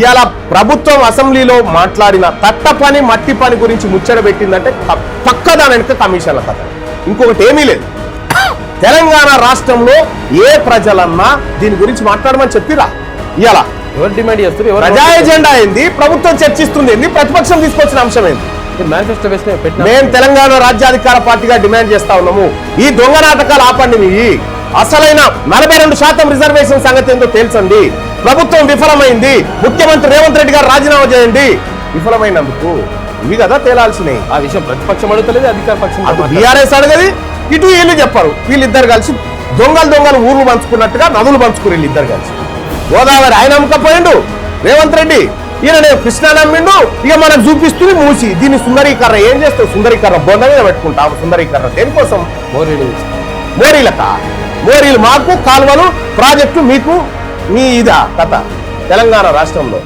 ఇవాళ ప్రభుత్వం అసెంబ్లీలో మాట్లాడిన తట్ట పని మట్టి పని గురించి ముచ్చట పెట్టిందంటే పక్క దాని వెనుక కమిషన్ల కథ. ఇంకొకటి ఏమీ లేదు. తెలంగాణ రాష్ట్రంలో ఏ ప్రజలన్నా దీని గురించి మాట్లాడమని చెప్పిరా. ఇవాళ ఎవరు డిమాండ్ చేస్తారు? ఎవరు ప్రజా ఎజెండా ఏంది? ప్రభుత్వం చర్చిస్తుంది ఏంది? ప్రతిపక్షం తీసుకొచ్చిన అంశం ఏంది? మేనిఫెస్టో మేము తెలంగాణ రాజ్యాధికార పార్టీగా డిమాండ్ చేస్తా ఉన్నాము. ఈ దొంగ నాటకాలు ఆపండి మీ. అసలైన నలభై రెండు శాతం రిజర్వేషన్ సంగతి ఏందో తేల్చండి ప్రభుత్వం విఫలమైంది. ముఖ్యమంత్రి రేవంత్ రెడ్డి గారు రాజీనామా చేయండి. విఫలమైనందుకు ఇవి కదా తేలాల్సినవి. ఆ విషయం ప్రతిపక్షం అడుగుతలేదు అధికార పక్షం. బీఆర్ఎస్ అడగది ఇటు వీళ్ళు చెప్పారు. వీళ్ళిద్దరు కలిసి దొంగలు దొంగలు ఊర్లు పంచుకున్నట్టుగా నదులు పంచుకుని వీళ్ళిద్దరు కలిసి. గోదావరి ఆయన అమ్మకపోయిండు రేవంత్ రెడ్డి. ఈయన నేను కృష్ణా నమ్మిండు ఇక మనకు చూపిస్తుంది మూసి. దీన్ని సుందరీకరణ ఏం చేస్తావు? సుందరీకరణ బొంద మీద పెట్టుకుంటావు. సుందరీకరణ దేనికోసం? మోరీలు. మోరీలక? మోరీలు మాకు కాలువలు ప్రాజెక్టు మీకు మీ ఇదా కథ. తెలంగాణ రాష్ట్రంలో.